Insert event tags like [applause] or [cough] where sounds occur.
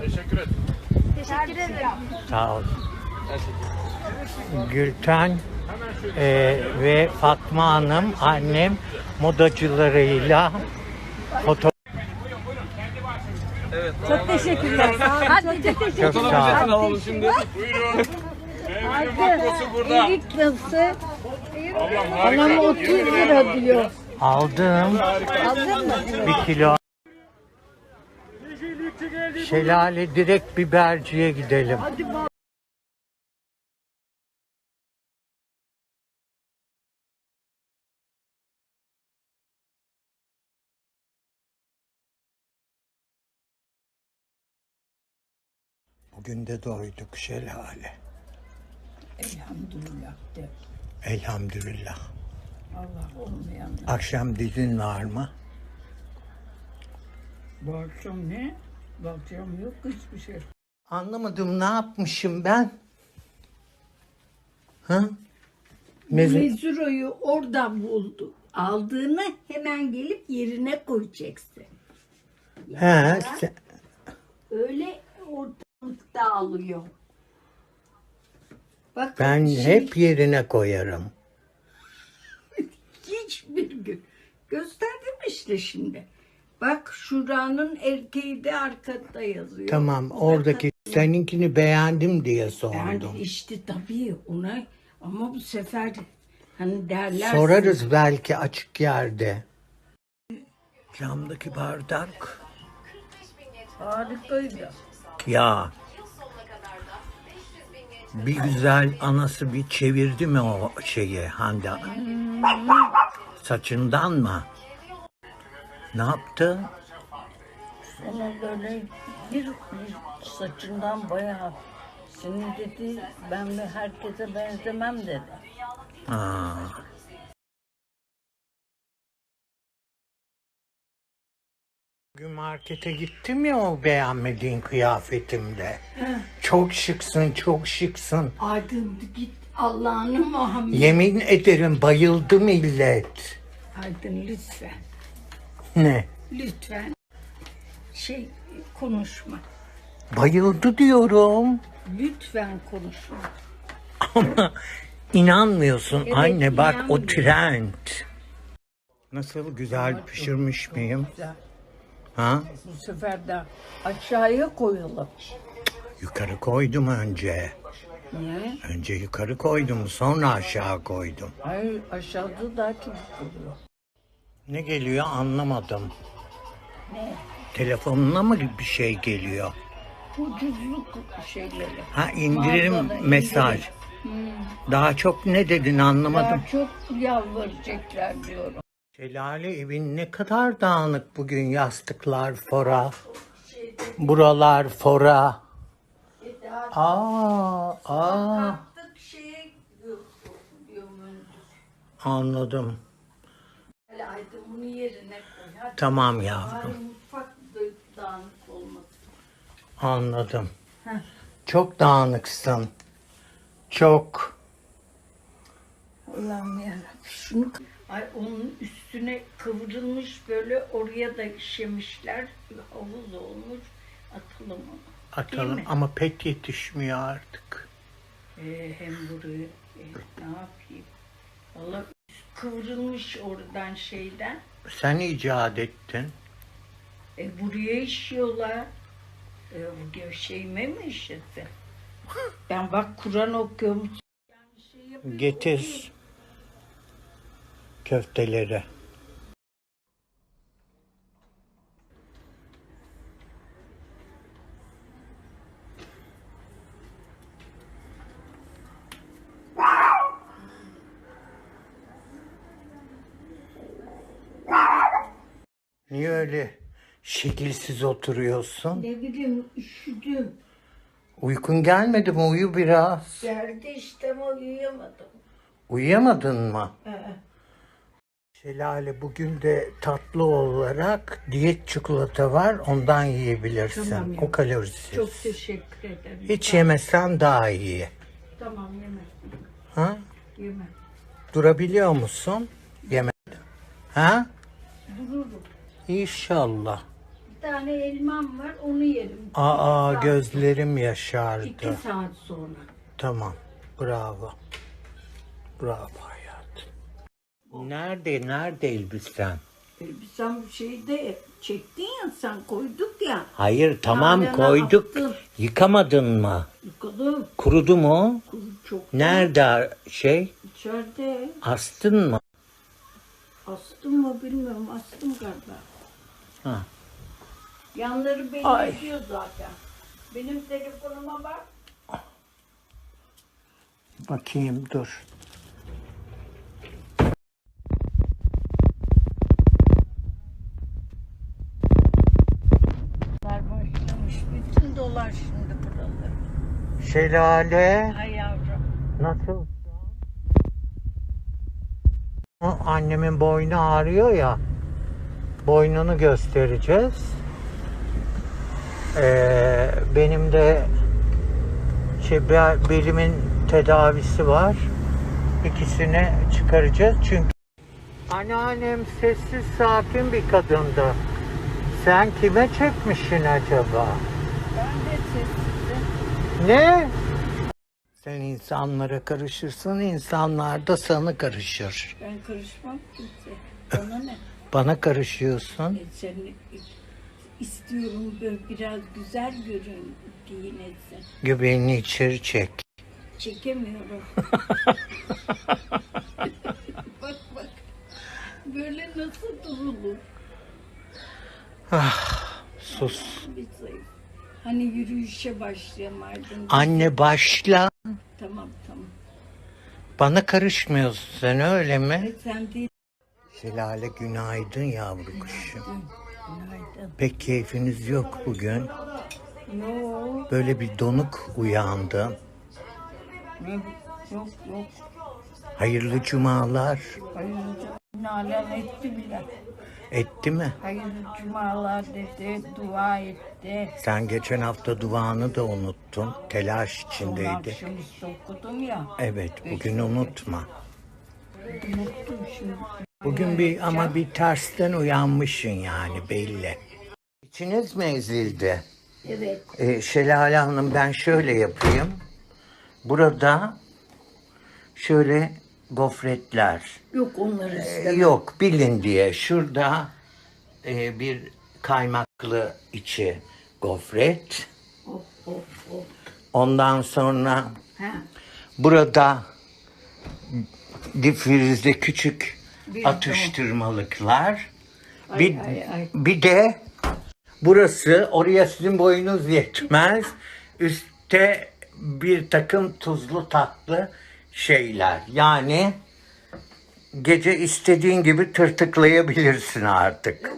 Teşekkür ederim. Teşekkür ederim. Sağ ol. Gülten e, ve Fatma Hanım annem modacılarıyla foto Çok teşekkürler. Hadi çok teşekkürler. çok sağ ol. Alalım şimdi. Buyurun. Meyvenin makrosu burada. Erik nasıl? Anam harika. 30 lira diyor. Aldım Aldın mı? bir kilo. Şelale direkt biberciye gidelim. Bugün de doyduk şelale. Elhamdülillah de. Elhamdülillah. Allah olmayan. Akşam dizin var mı? Bu akşam ne? Bu akşam yok hiçbir şey. Anlamadım ne yapmışım ben? Ha? Mezun. Mezuroyu oradan buldu. Aldığını hemen gelip yerine koyacaksın. He, sen- Öyle ortalıkta alıyor. Bak ben şey, hep yerine koyarım. [laughs] hiçbir gün gösterdim işte şimdi. Bak şuranın erkeği de arkada yazıyor. Tamam oradaki seninkini beğendim diye Ben sordum. işte tabii ona ama bu sefer hani derler Sorarız belki açık yerde. Camdaki bardak. harikaydı. Ya. Bir güzel anası bir çevirdi mi o şeyi Hande? Saçından mı? Ne yaptı? Ona böyle bir, bir saçından bayağı senin dedi ben de herkese benzemem dedi. Ha. Bugün markete gittim ya o beğenmediğin kıyafetimle. Çok şıksın, çok şıksın. Aydın git Allah'ını Muhammed. Yemin ederim bayıldı millet. Aydın lütfen. Ne? Lütfen. Şey konuşma. Bayıldı diyorum. Lütfen konuşma. Ama inanmıyorsun Evet, anne bak o trend. Nasıl güzel pişirmiş miyim? Güzel. Ha? Bu sefer de aşağıya koyalım. Yukarı koydum önce. Niye? Önce yukarı koydum sonra aşağı koydum. Hayır aşağıda daha çok oluyor. Ne geliyor anlamadım. Ne? Telefonuna mı bir şey geliyor? Ucuzluk şeyleri. Ha indirim Mağazada mesaj. Daha çok ne dedin anlamadım. Daha çok yalvaracaklar diyorum. Şelale evin ne kadar dağınık bugün yastıklar fora. Buralar fora. Aa, aa. Anladım. Yerine koy. Hadi Tamam yavrum. bari mutfak da dağınık olmasın. Anladım. Heh. Çok dağınıksın. Çok. Allah'ım yarabbim. Şunu Ay onun üstüne kıvrılmış böyle oraya da işemişler. Havuz olmuş. Atalım onu. Atalım ama pek yetişmiyor artık. Ee, hem burayı e, ne yapayım? Valla kıvrılmış oradan şeyden. Sen icat ettin. E, buraya işiyorlar. E, şeyime mi işletti? Ben bak Kur'an okuyorum. Yani şey. Getir köfteleri. Niye öyle şekilsiz oturuyorsun? Ne bileyim üşüdüm. Uykun gelmedi mi? Uyu biraz. Geldi işte ama uyuyamadım. Uyuyamadın mı? Ee, Şelale bugün de tatlı olarak diyet çikolata var. Ondan yiyebilirsin. Tamam o kalorisiz. çok teşekkür ederim. Hiç yemesen daha iyi. Tamam yeme. Ha? Yeme. Durabiliyor musun? Yemeden. Ha? Dururum. İnşallah. tane elmam var onu yerim. Aa İki saat- gözlerim yaşardı. İki saat sonra. Tamam. Bravo. Bravo hayatım. Nerede? Nerede elbisen? Elbisem şeyde çektin ya sen koyduk ya. Hayır tamam Hala koyduk. attım. Yıkamadın mı? Yukarıda Kurudu mu? kuru çok. Nerede şey? İçeride Astın mı? astım mı bilmiyorum astım galiba. Ha. Yanları belli Ay. ediyor zaten. Benim telefonuma bak. Bakayım dur. Başlamış. Bütün dolar şimdi buraları. Şelale Ay yavrum. nasıl? O Annemin boynu ağrıyor ya. Boynunu göstereceğiz. Ee, benim de şey, be- belimin tedavisi var. İkisini çıkaracağız çünkü Anneannem sessiz sakin bir kadındı. Sen kime çekmişsin acaba? Ben de sessizim. Ne? Sen insanlara karışırsın, insanlar da sana karışır. Ben karışmam kimse. Bana ne? [laughs] Bana karışıyorsun. E, seni istiyorum böyle biraz güzel görün giyinirsin. Göbeğini içeri çek. Çekemiyorum. [laughs] [laughs] bak bak. Böyle nasıl durulur? Sus. Bir zayıf. Hani yürüyüşe başlayamadın. Anne başla. Tamam tamam. Bana karışmıyorsun sen öyle mi? E, sen değil. Şelale günaydın yavru kuşum. Günaydın. Pek keyfiniz yok bugün. Yok. Böyle bir donuk uyandım. Yok yok. Hayırlı cumalar. Hayırlı cumalar etti bile. Etti mi? Hayırlı cumalar dedi, dua etti. Sen geçen hafta duanı da unuttun. Telaş Son içindeydi. akşamüstü okudum ya. Evet, bugün unutma. Unuttum şimdi. Bugün bir ama bir tersten uyanmışsın yani belli. İçiniz mi ezildi? Evet. Ee, Şelale Hanım ben şöyle yapayım. Burada şöyle gofretler. Yok onları Ee, istemem. yok bilin diye şurada e, bir kaymaklı içi gofret. Of of of. Ondan sonra Ha. burada difrizde küçük Bir atıştırmalıklar. Ay, bir, ay, ay. bir de burası oraya sizin boyunuz yetmez. [laughs] Üste bir takım tuzlu tatlı şeyler. Yani gece istediğin gibi tırtıklayabilirsin artık.